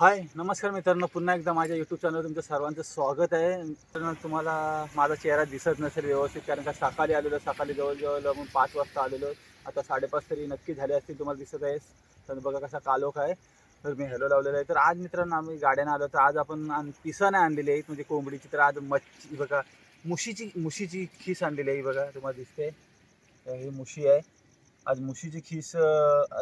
हाय नमस्कार मित्रांनो. पुन्हा एकदा माझ्या यूट्यूब चॅनलवर तुमचं सर्वांचं स्वागत आहे. मित्रांनो तुम्हाला माझा चेहरा दिसत नसेल व्यवस्थित कारण का सकाळी आलेलो सकाळी जवळजवळ मग पाच वाजता आलेलो. आता साडेपाच तरी नक्की झाले असतील तुम्हाला दिसत आहे तर बघा कसा कालोख आहे. तर मी हॅलो लावलेला आहे. तर आज मित्रांनो आम्ही गाड्यानं आलो. तर आज आपण पिसं नाही आणलेली आहेत म्हणजे कोंबडीची तर आज मच्छी बघा मुशीची मुशीची खीस आणलेली आहे. बघा तुम्हाला दिसते. ही मुशी आहे. आज मुशीची खीस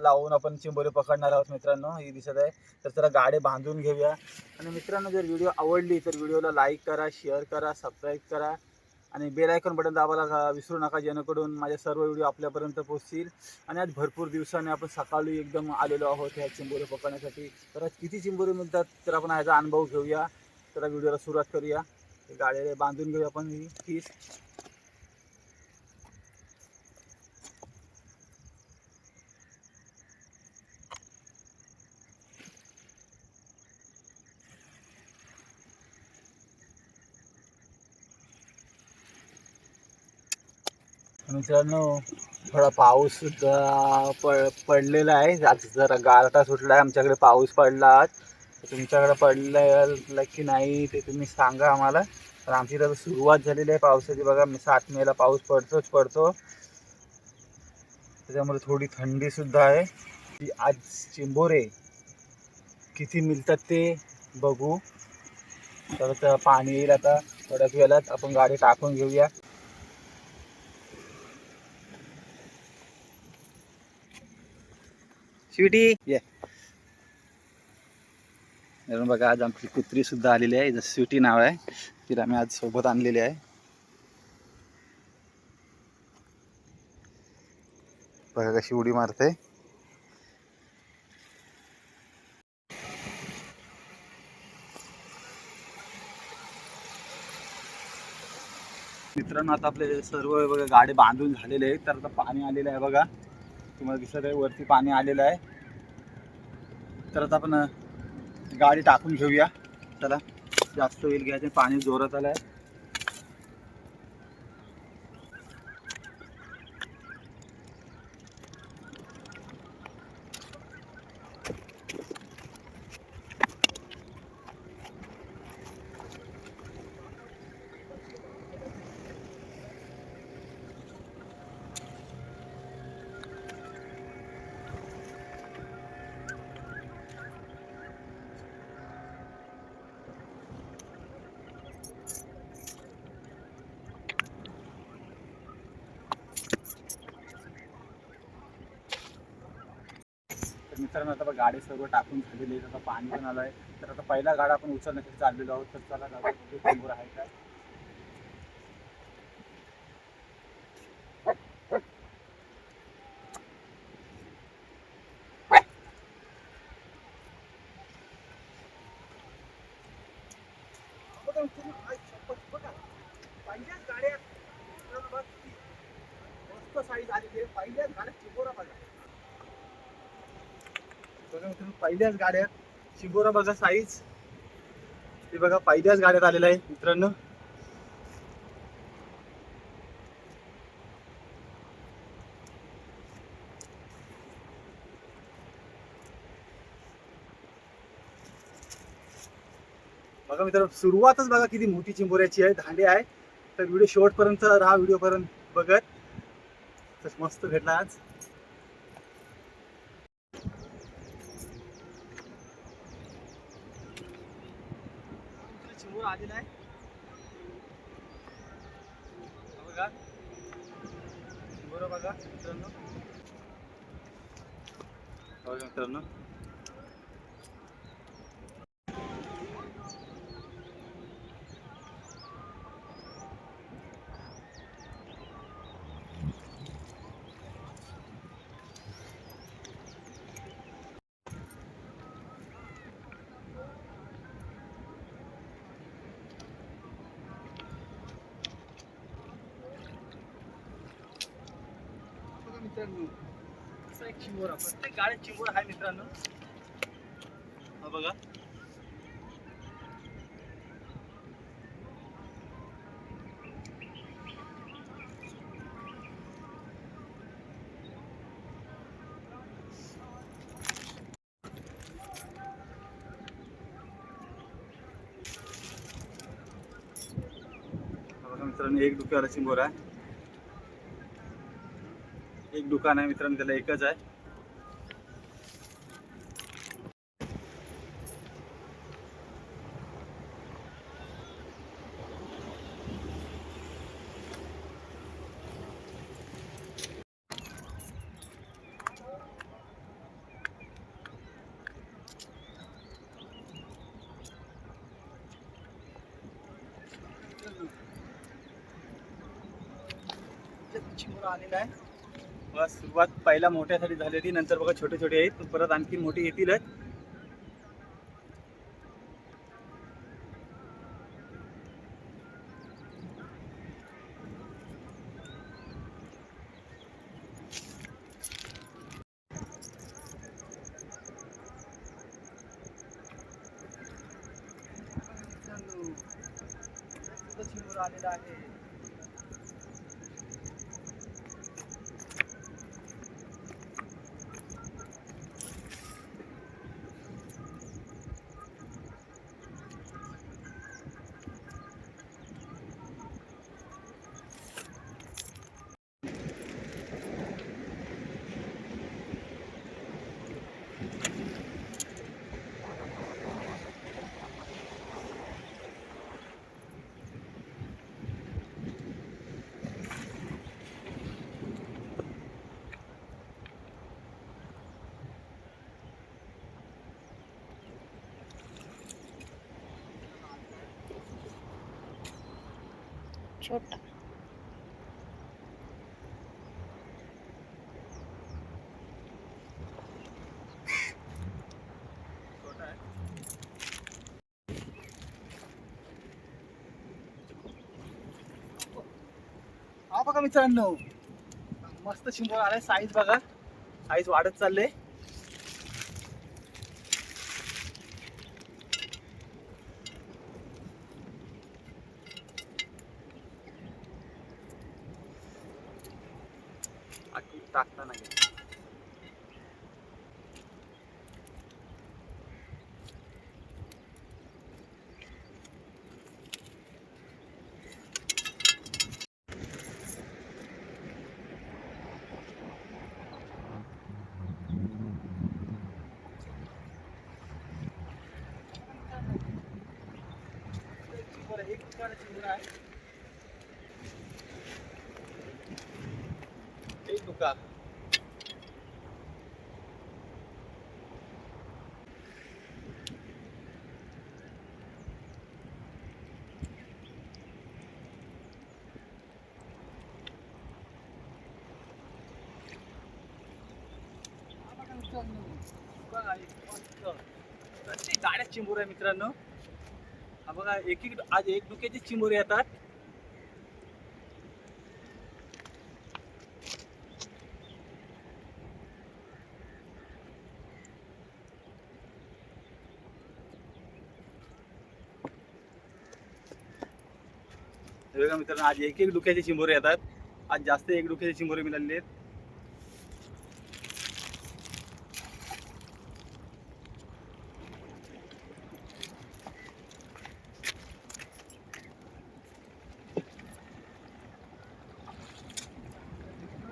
लावून आपण चिंबोरी पकडणार आहोत मित्रांनो. ही दिसत आहे. तर जरा गाडे बांधून घेऊया. आणि मित्रांनो जर व्हिडिओ आवडली तर व्हिडिओला लाईक करा शेअर करा सबस्क्राईब करा. आणि बेलायकॉन बटन दाबायला विसरू नका. जेणेकरून माझे सर्व व्हिडिओ आपल्यापर्यंत पोहोचतील. आणि आज भरपूर दिवसांनी आपण सकाळी एकदम आलेलो आहोत ह्या चिंबोरी पकडण्यासाठी. तर आज किती चिंबोरी मिळतात तर आपण ह्याचा अनुभव घेऊया. तर व्हिडिओला सुरुवात करूया. गाड्याला बांधून घेऊया आपण ही फीस मित्रांनो थोडा पाऊस पड पडलेला आहे. आज जरा गारटा सुटला आहे. आमच्याकडे पाऊस पडला आज. तर तुमच्याकडे पडलं की नाही ते तुम्ही सांगा आम्हाला. तर आमची तर सुरुवात झालेली आहे पावसाची. बघा मी सात मेला पाऊस पडतोच पडतो. त्याच्यामुळे थोडी थंडीसुद्धा आहे. ती आज चिंबोरे किती मिळतात ते बघू. तर पाणी येईल आता. थोड्याच वेळात आपण गाडी टाकून घेऊया. स्वीटी ये बघा आज आमची कुत्री सुद्धा आलेली आहे. जसं स्वीटी नाव आहे. तिला आम्ही आज सोबत आणलेली आहे. बघा कशी उडी मारते. मित्रांनो आता आपले सर्व बघा गाडी बांधून झालेले आहेत. तर आता पाणी आलेलं आहे बघा. तुम्हाला दिसत आहे वरती पाणी आलेलं आहे. तर आता आपण गाडी टाकून घेऊया. चला जास्त होईल घ्यायचं पाणी जोरात आलं आहे मित्रांनो आता गाडी सर्व टाकून झालेली आहे. आता पाणी पण आलं आहे तर आता पहिला गाडा आपण उचलण्यासाठी चाललेलो आहोत? तर चला जाऊया, समोर आहे काय पहिल्याच गाड्या. मस्त साईज आलेली आहे. पहिल्याच गाड्या. चिबोरा बघा. पहिल्याच गाड्या शिगोरा बघा साईज. ते बघा पहिल्याच गाड्यात आलेला आहे मित्रांनो. बघा मित्रांनो सुरुवातच बघा किती मोठी चिंबोऱ्याची आहे धांडे आहे. तर व्हिडिओ शेवटपर्यंत राहा व्हिडिओपर्यंत बघत. तर मस्त भेटला आज चिंबोर आलेला आहे हा बघा चिंबोर बघा मित्रांनो. मित्रांनो. मित्रांनो असा एक चिंबोरा प्रत्येक गाड्यात आहे मित्रांनो. हा बघा. मित्रांनो एक दुकाला चिंबोरा आहे. एक दुकान आहे मित्रांनो त्याला एकच आहे. आलेला आहे. बस सुरुवात पहिल्या मोठ्यासाठी झाली होती नंतर बघा छोटे छोटे आहेत पण परत आणखी मोठी येतीलच आलेला आहे. छोटा. हा बघा मित्रांनो मस्त शिंबोर आलाय साईज बघा. साईज वाढत चाललंय टाकता नाही चिंबूर दुकान आहे गाड्या चिंबूर आहे मित्रांनो. बघा एक एक आज एक डुक्याचे चिंबोरे येतात. मित्रांनो आज एक एक डुक्याचे चिंबोरे येतात. आज जास्त एक डुक्याचे चिंबोरे मिळालेले आहेत.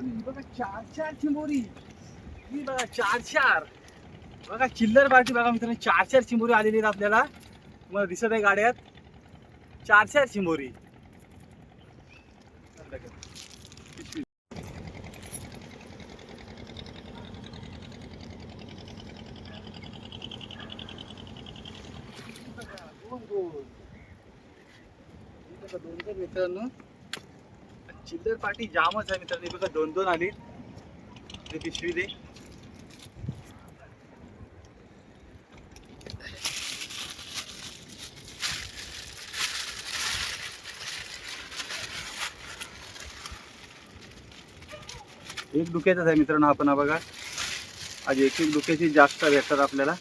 आणि ही बघा चार चार चिंबोरी ही बघा चार चार. बघा चिल्लर पार्टी बघा मित्रांनो चार चार चिंबोरी आलेली आहेत आपल्याला. तुम्हाला दिसत आहे गाड्यात. चार चार चिंबोरी दोन दोन मित्रांनो. चिल्लर पार्टी जामच आहे मित्रांनी. बघा दोन दोन आली. ते पिशवी दे. एक डुक्याचाच आहे मित्रांनो आपण बघा. आज एक एक डुक्याची जास्त भेटतात आपल्याला.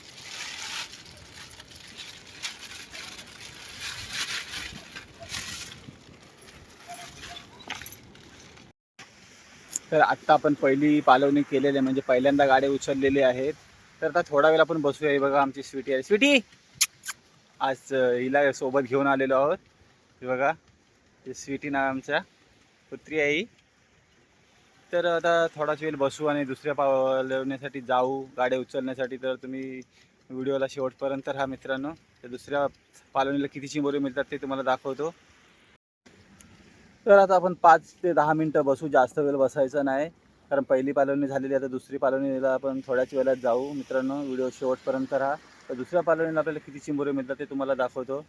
तर आत्ता आपण पहिली पालवणी केलेली आहे म्हणजे पहिल्यांदा गाड्या उचललेली आहेत तर आता थोडा वेळ आपण बसूया. हे बघा आमची स्वीटी आहे. स्वीटी आज हिला सोबत घेऊन आलेलो आहोत. हे बघा स्वीटी नाव आमच्या. पुत्री आहे तर आता थोडाच वेळ बसू आणि दुसऱ्या पावलवण्यासाठी जाऊ गाड्या उचलण्यासाठी. तर तुम्ही व्हिडिओला शेवटपर्यंत हा मित्रांनो. तर दुसऱ्या पालवणीला किती चिंबोरी मिळतात ते तुम्हाला दाखवतो. तर आता आपण पाच ते दहा मिनटं बसू. जास्त वेळ बसायचं नाही. कारण पहिली पालवणी झालेली आहे आता दुसरी पालवणीला आपण थोड्याच वेळात जाऊ. मित्रांनो व्हिडिओ शेवटपर्यंत राहा. तर दुसऱ्या पालवणीला आपल्याला किती चिंबोरे मिळतात ते तुम्हाला दाखवतो.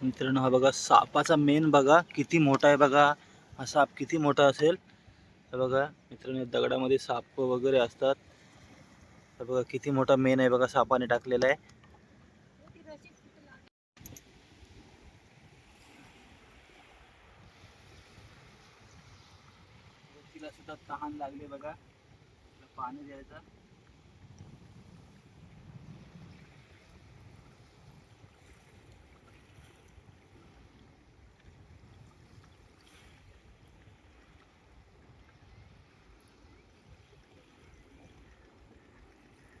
मित्रांनो हा बघा सापाचा मेन बघा किती मोठा आहे बघा. हा साप किती मोठा असेल? हे बघा मित्रांनो दगडामध्ये साप वगैरे असतात. तर बघा किती मोठा मेन आहे बघा सापाने टाकलेला आहे. तिला सुद्धा तहान लागले बघा. पाणी द्यायचं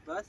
बस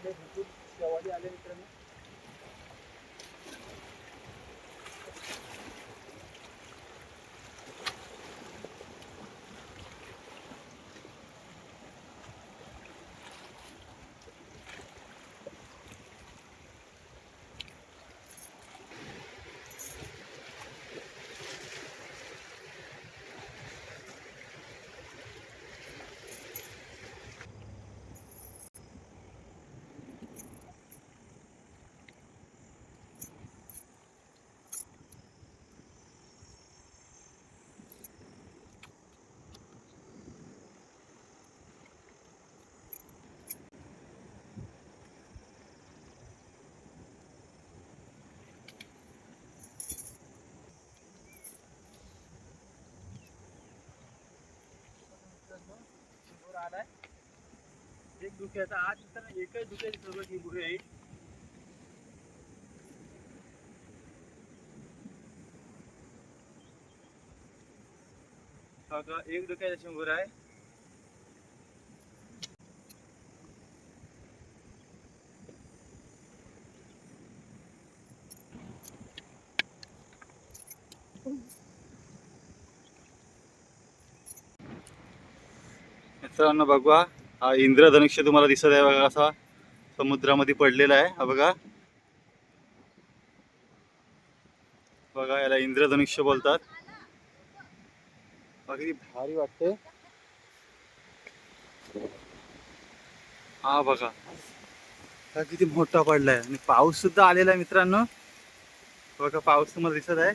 आहे. किती आले भरपूर शेवाळी आले मित्रांनो चिंबोर आलाय एक दुख्याचा आज तर एकच दुख्याची सर्व चिंबुरे आहे बघा, एक दुख्याचा चिंबूर आहे मित्रांनो बघा हा इंद्रधनुष्य तुम्हाला दिसत आहे बघा असा समुद्रामध्ये पडलेला आहे. हा बघा. बघा याला इंद्रधनुष्य बोलतात. अगदी भारी वाटते. हा बघा. हा किती मोठा पडलाय. आणि पाऊस सुद्धा आलेला आहे मित्रांनो. बघा पाऊस तुम्हाला दिसत आहे.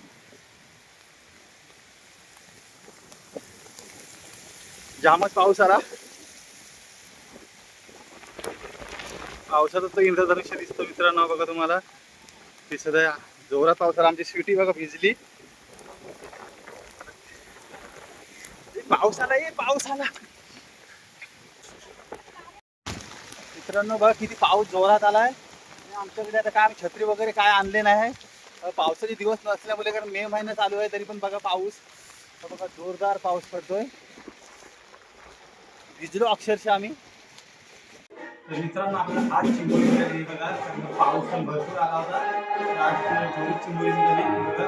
जामच पाऊस आला. पावसातच इंद्रधनुष्य दिसतो मित्रांनो बघा तुम्हाला. दिसत आहे जोरात पाऊस आला. आमची स्वीटी बघा भिजली. पाऊस आला ये पाऊस आला. मित्रांनो बघा किती पाऊस जोरात आलाय. आमच्याकडे आता काय आम्ही छत्री वगैरे काय आणले नाही. पावसाचे दिवस नसल्यामुळे कारण मे महिना चालू आहे तरी पण बघा पाऊस. बघा जोरदार पाऊस पडतोय. भिजलो अक्षरशः आम्ही तर मित्रांनो आपण आज चिंबोरी नदी बघा पाऊस पण भरपूर आला होता आज थोडी चिंबोरी नदी बघा